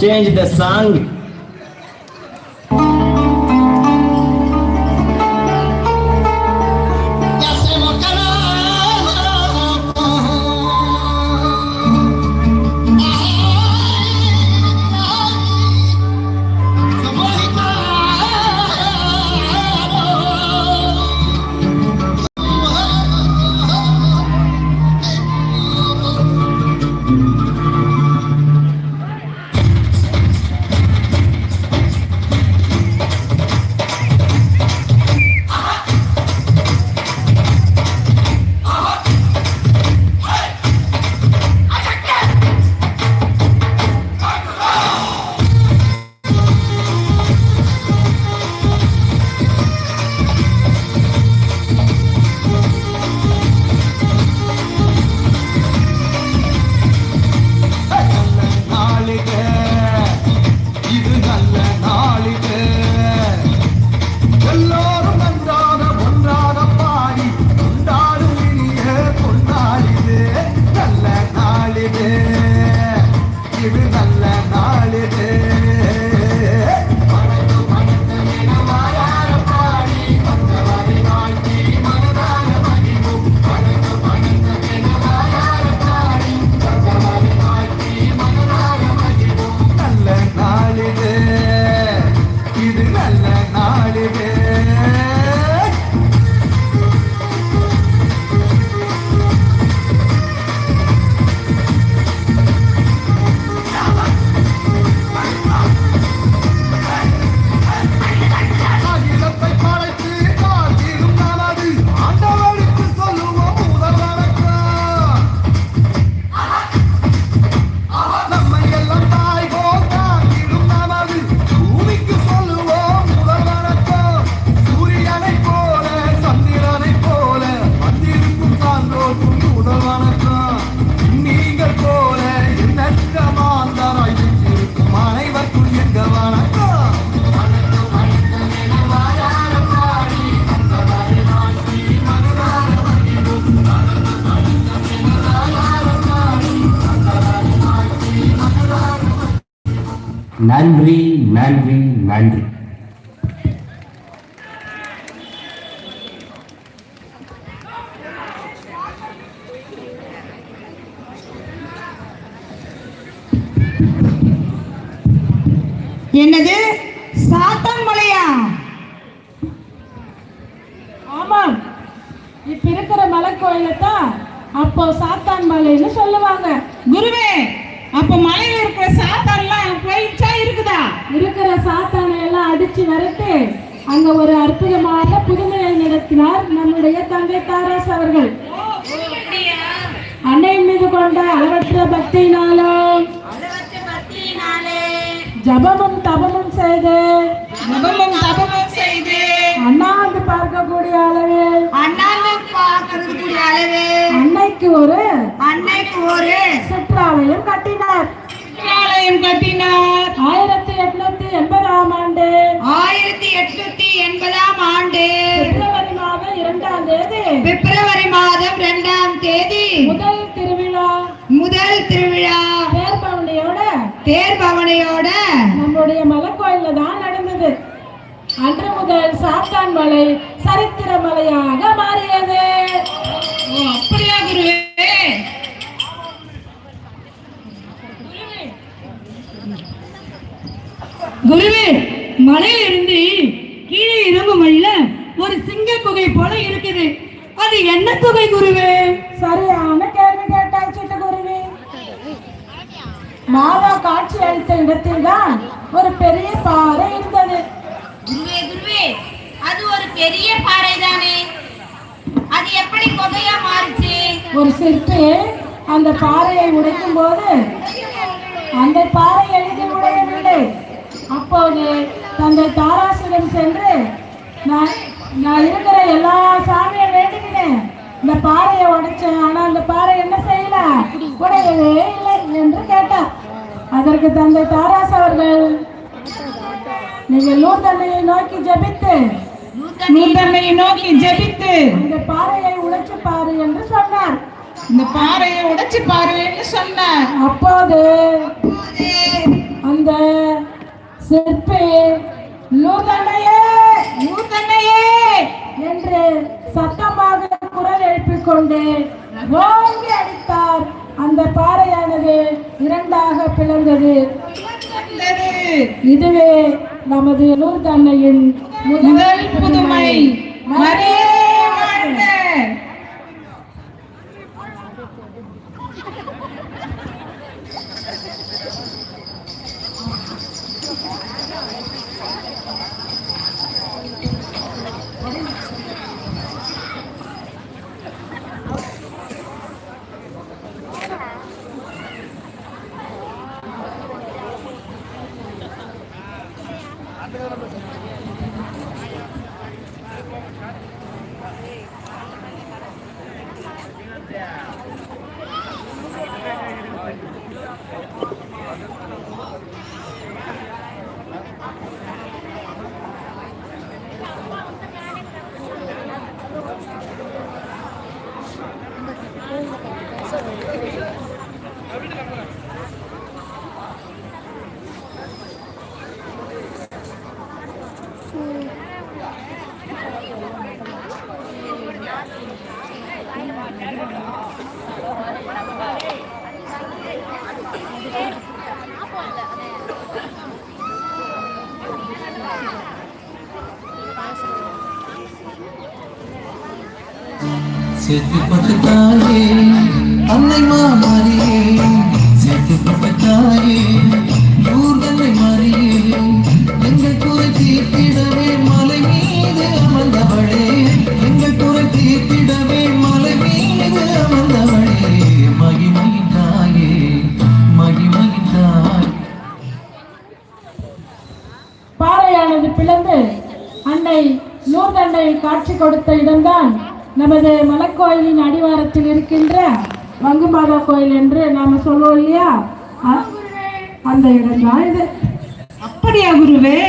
Change the song. நன்றி நன்றி நன்றி என்னது சாத்தான் மலையா ஆமாம் இப்ப இருக்கிற மலை கோயில தான் அப்போ சாத்தான் மலைன்னு சொல்லுவாங்க குருவே அப்ப மலையில இருக்கிற சாத்தான்லாம் போயிடுச்சா இருக்குதா இருக்கிற சாத்தானை அடிச்சு விரட்டு அங்க ஒரு அற்புதமான புதுமையை நடத்தினார் நம்முடைய தங்கை தாராஸ் அவர்கள். அன்னையின் மீது கொண்ட அளவற்ற பக்தியினாலும் ஜபமும் தபமும் செய்து ஜபமும் தபமும் செய்து அண்ணாந்து பார்க்கக்கூடிய அளவில் அண்ணாந்து பார்க்கக்கூடிய அளவு அன்னைக்கு ஒரு அன்னைக்கு ஒரு சிற்றாலயம் கட்டினார். ஆலயம் கட்டினார். ஆயிரத்தி எட்நூத்தி எண்பதாம் ஆண்டு. ஆயிரத்தி எட்நூத்தி எண்பதாம் ஆண்டு. பிப்ரவரி மாதம் இரண்டாம் தேதி. பிப்ரவரி மாதம் இரண்டாம் தேதி. முதல் திருவிழா. முதல் திருவிழா. தேர்பவனியோட. தேர் பவனையோட நம்முடைய மலைக்கோயில்ல தான் நடந்தது. அன்று முதல் சாத்தான் மலை சரித்திர மலையாக மாறியது. அப்படியா குருவே? குருவே மலையிலிருந்து கீழே இறங்கும் வழியில ஒரு சிங்க குகை போல இருக்குது. அது என்ன குகை குருவே? சரியான கேள்வி கேட்டாய் சிட்டுக்குருவி. மாதா காட்சி அளித்த இடத்தில் தான் ஒரு பெரிய பாறை இருந்தது. குருவே குருவே அது ஒரு பெரிய பாறை தானே அது எப்படி கொகையா மாறுச்சு? ஒரு சிற்பி அந்த பாறையை உடைக்கும் போது அந்த பாறை உடையவில்லை அப்போது தந்தை தாராசிடம் சென்று நான் நான் இருக்கிற எல்லா சாமியை வேண்டிக்கினேன். இந்த பாறையை உடைச்சேன். ஆனா அந்த பாறை என்ன செய்யல? உடையவே இல்லை என்று கேட்டார். அதற்கு தந்தை தாராஸ் அவர்கள் நீங்கள் லூர்தன்னையை நோக்கி ஜெபித்து நூத்தன்னையை நோக்கி ஜெபித்து அந்த பாறையை உடைச்சு பாரு என்று சொன்னார். இந்த பாறையை உடைச்சு பாருன்னு சொன்னார். அப்போது சிற்பி நூதனையே நூதனையே என்று சத்தமாக குரல் எழுப்பிக் கொண்டு ஓங்கி அடித்தார். அந்த பாறையானது இரண்டாக பிளந்தது. இதுவே நமது நூற்தன்னையின் முதல் புதுமை. மரியே வாழ்க சேர்த்து பட்டுத்தாயே அன்னை மாமாரியே சேர்த்து பட்டுத்தாயே பிளந்து அன்னை நூர்தண்டை காட்சி கொடுத்த இடம்தான் நமது மலைக்கோயிலின் அடிவாரத்தில் இருக்கின்ற வங்குமாதா கோயில் என்று நாம சொல்லுவோம் இல்லையா? அந்த இடம்தான் இது. அப்படியா குருவே?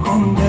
con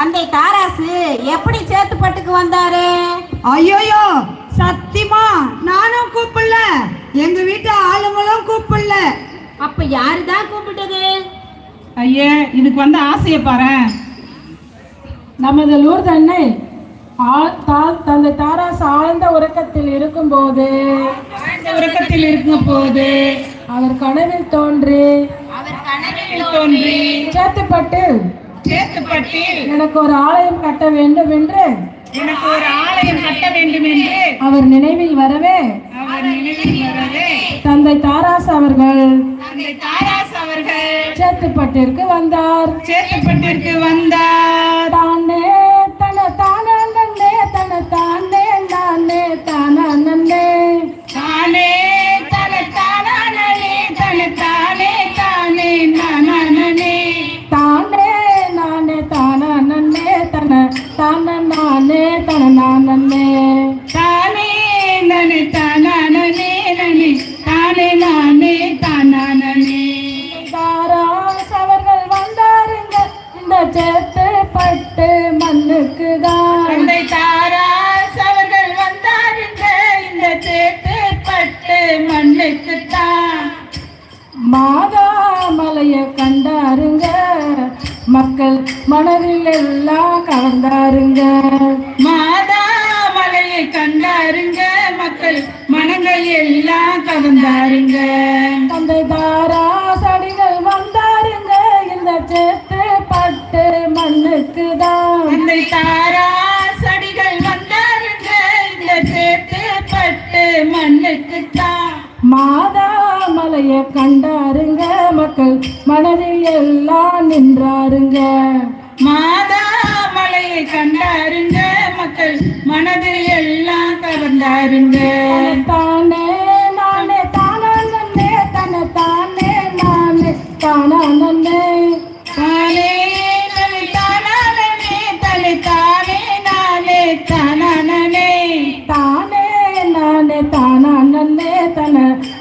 தந்தை தாராசு எப்படி சேத்துப்பட்டுக்கு வந்தாரு? ஐயோயோ சத்தியமா? நானும் கூப்பிடல. எங்க வீட்டு ஆளுங்களும் கூப்பிடல. அப்ப யாருதான் கூப்பிட்டது? ஐயே இதுக்கு வந்து ஆசையை பாரு. நமது லூர்து அன்னை ஆ- தா- தந்தை தாராஸ் ஆழ்ந்த உறக்கத்தில் இருக்கும்போது ஆழ்ந்த உறக்கத்தில் இருக்கும் போது அவர் கனவில் தோன்றி அவர் கனவில் தோன்றி சேத்துப்பட்டு சேத்துப்பட்டில் எனக்கு ஒரு ஆலயம் கட்ட வேண்டும் என்று எனக்கு ஒரு ஆலயம் கட்ட வேண்டும் என்று அவர் நினைவில் வரவே அவர் நினைவில் வரவே தந்தை தாராஸ் அவர்கள் தந்தை தாராஸ் அவர்கள் சேத்துப்பட்டிற்கு வந்தார். சேத்துப்பட்டிற்கு வந்தார். தானே தன தானே தன தானே தானா தானே சேத்து பட்டு மண்ணுக்கு தான். தந்தை தாராஸ் அவர்கள் வந்தாருங்க இந்த சேத்து பட்டு மண்ணுக்கு தான். மாதாமலைய கண்டாருங்க. மக்கள் மனதில் எல்லாம் கவர்ந்தாருங்க மாதா மலையை கண்டாருங்க. மக்கள் மனங்கள் எல்லாம் கவர்ந்தாருங்க தந்தை தந்தை தாராஸ் அடிகள் வந்தாருங்க இந்த சேத்து பட்டு மண்ணுக்கு தான். மாதாமலைய கண்டாருங்க மக்கள் மனதில் எல்லாம் நின்றாருங்க. மாதா மலையை கண்டாருங்க மக்கள் மனதில் எல்லாம் கவர்ந்தாருங்க. தானே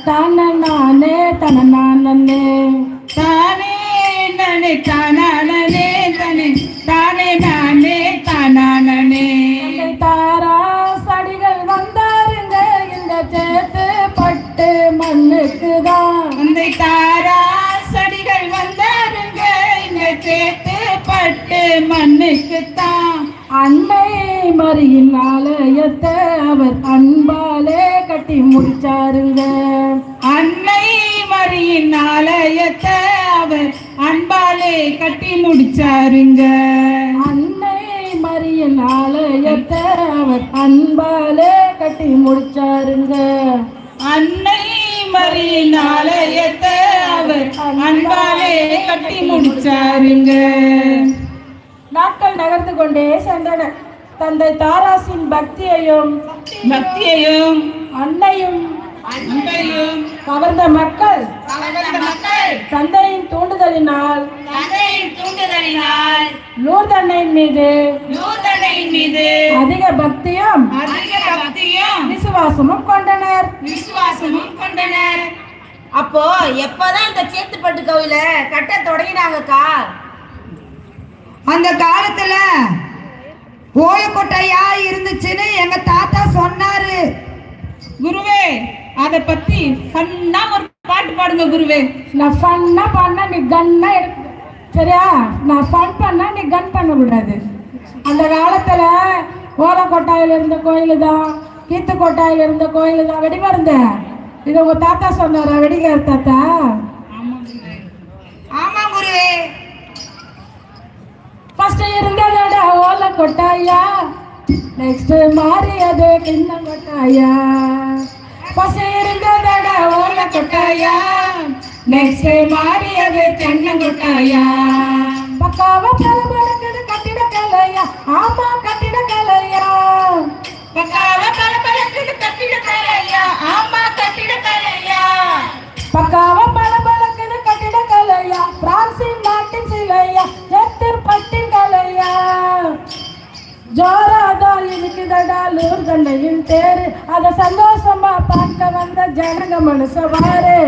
தான நானே தன நானே தானே நனே தானானே தனே தானே நானே தானானே தாரா சடிகள் வந்தாருங்க இந்த சேத்து பட்டு மண்ணுக்கு தான் தந்தை தாரா சடிகள் வந்தாருங்க இந்த சேத்து பட்டு மண்ணுக்கு தான் அன்னை மரியின் ஆலயத்தை அவர் அன்பாலே கட்டி முடிச்சாருங்க முடிச்சாருங்க அன்னை மரியின் ஆலயத்தை அவர் அன்பாலே கட்டி முடிச்சாருங்க. அன்னை மரியின் ஆலயத்தை அவர் அன்பாலே கட்டி முடிச்சாருங்க. நாட்கள் நகர்ந்து கொண்டே சென்றன. தந்தை தாராசின் பக்தியையும் பக்தியையும் அன்னையும் கவர்ந்த மக்கள் தந்தையின் தூண்டுதலினால் லூர்தன்னையின் மீது நூதனையின் மீது அதிக பக்தியும் அதிக பக்தியும் விசுவாசமும் கொண்டனர். விசுவாசமும் கொண்டனர். அப்போ எப்பதான் இந்த சேத்துப்பட்டு கோவில கட்ட தொடங்கினாங்கக்கா? அந்த காலத்துல ஓயக்கொட்டையா இருந்துச்சுன்னு எங்க தாத்தா சொன்னாரு. குருவே அத பத்தி ஃபன்னா ஒரு பாட்டு பாடுங்க குருவே. நான் ஃபன்னா பண்ணா நீ கன்னா சரியா? நான் ஃபன் பண்ணா நீ கன் பண்ணக்கூடாது. அந்த காலத்துல ஓலை கொட்டாயில இருந்த கோயில் தான் கீத்து கொட்டாயில இருந்த கோயில் தான் வெடிமருந்த இது உங்க தாத்தா சொன்னாரா? வெடிகார் தாத்தா? ஆமா குருவே. ஃபர்ஸ்ட் இருந்ததோட ஓலை கொட்டாயா நெக்ஸ்ட் மாறியது கிண்ணம் கொட்டாயா இருந்ததோட ஓலை கொட்டாயா? நெக்ஸ்ட் மாறியது தென்னங்கொட்டாயா பக்காவ பளபளக்குது கட்டிட கலையா? ஆமா கட்டிட கலையா? பக்காவா பளபளக்குது கட்டிட கலையா? ஆமா கட்டிட கலையா? பக்காவா பளபளக்குது கட்டிட கலையா? பிரான்சின் நாட்டின் சிலையா? எத்திர் பட்டின் கலையா? ஜோராதா இருக்குதடா லூர் கண்டையின் தேரு அத சந்தோஷமா பார்க்க வந்த ஜனங்க மனச பாரு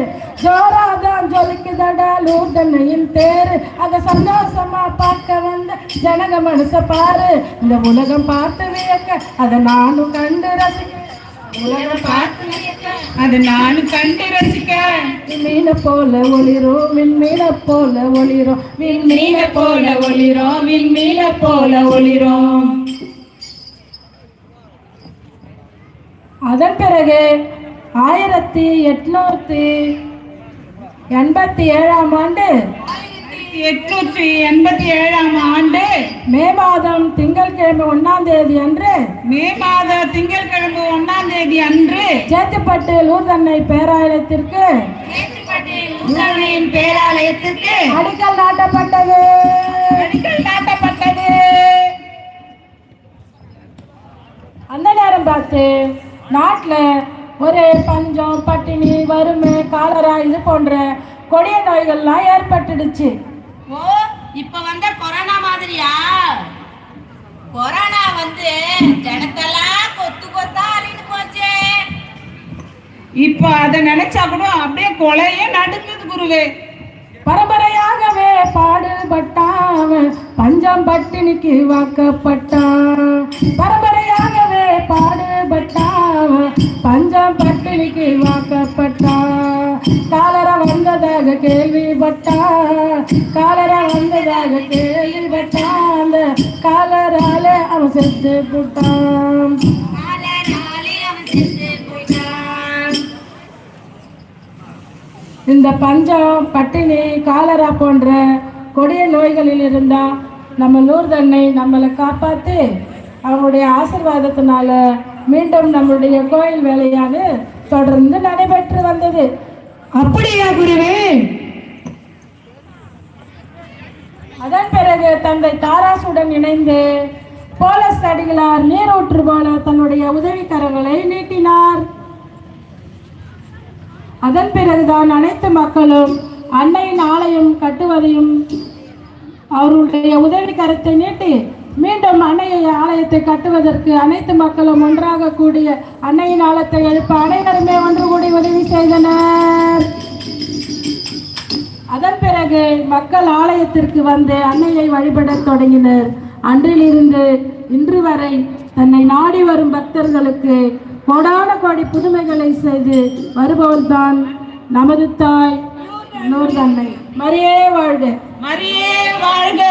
ஜோராதான் ஜொலிக்குதடா லூர் கண்டையின் தேரு அத சந்தோஷமா பார்க்க வந்த ஜனங்க மனுஷ பாரு. இந்த உலகம் பார்த்து வியக்க அத நானும் கண்டு ரசிக்க. உலகம் பார்த்து வியக்க அது நானும் கண்டு ரசிக்க. மீனை போல ஒளிரும் விண்மீனை போல ஒளிரும். விண்மீனை போல ஒளிரும் விண்மீனை போல ஒளிரும். அதன் பிறகு ஆயிரத்தி எட்நூத்தி எண்பத்தி ஏழாம் ஆண்டு எட்நூற்றி எண்பத்தி ஏழாம் ஆண்டு மே மாதம் திங்கட்கிழமை ஒன்னாம் தேதி அன்று மே மாத திங்கட்கிழமை ஒண்ணாம் தேதி அன்று சேத்துப்பட்டு லூர்தன்னை பேராலயத்திற்கு பேராலயத்திற்கு அடிக்கல் நாட்டப்பட்டது. அடிக்கல் நாட்டப்பட்டது. அந்த நேரம் பார்த்து நாட்டில் ஒரு பஞ்சம் பட்டினி வறுமை காலரா இது போன்ற கொடிய நோய்கள்லாம் ஏற்பட்டுடுச்சு. ஓ இப்ப வந்த கொரோனா மாதிரியா? கொரோனா வந்து ஜனத்தெல்லாம் கொத்து கொத்தா அள்ளிட்டு போச்சே. இப்ப அத நினைச்சா கூட அப்படியே கொலையே நடுங்குது குருவே. பரம்பரையாகவே பாடுபட்டான் பஞ்சம் பட்டினிக்கு வாக்கப்பட்டான். பரம்பரையாகவே பாடுபட்டான் பஞ்சம் பட்டினிக்கு வாக்கப்பட்டான் காலரா வந்ததாக கேள்விப்பட்டான் காலரா வந்ததாக கேள்விப்பட்டான் அந்த காலரால அவன் செத்து போட்டான். இந்த பஞ்சம் பட்டினி காலரா போன்ற கொடிய நோய்களில் இருந்தா நம்ம லூர்தன்னை நம்மளை காப்பாற்றி அவங்களுடைய ஆசீர்வாதத்தினால மீண்டும் நம்மளுடைய கோயில் வேலையானது தொடர்ந்து நடைபெற்று வந்தது. அப்படியா குருவே? அதன் பிறகு தந்தை தாராசுடன் இணைந்து போலஸ் அடிகளார் நீரூற்று போல தன்னுடைய உதவிக்கரங்களை நீட்டினார். அதன் பிறகுதான் அனைத்து மக்களும் அன்னையின் ஆலயம் கட்டுவதையும் அவருடைய உதவி கரத்தை நீட்டி மீண்டும் அன்னையை ஆலயத்தை கட்டுவதற்கு அனைத்து மக்களும் ஒன்றாக கூடிய அன்னையின் ஆலயத்தை எழுப்ப அனைவருமே ஒன்று கூடி உதவி செய்தனர். அதன் பிறகு மக்கள் ஆலயத்திற்கு வந்து அன்னையை வழிபடத் தொடங்கினர். அன்றிலிருந்து இன்று வரை தன்னை நாடி வரும் பக்தர்களுக்கு கோடான கோடி புதுமைகளை செய்து வருபவர்தான் நமது தாய் நூறு தன்னை மரியே வாழ்க. மரியே வாழ்க.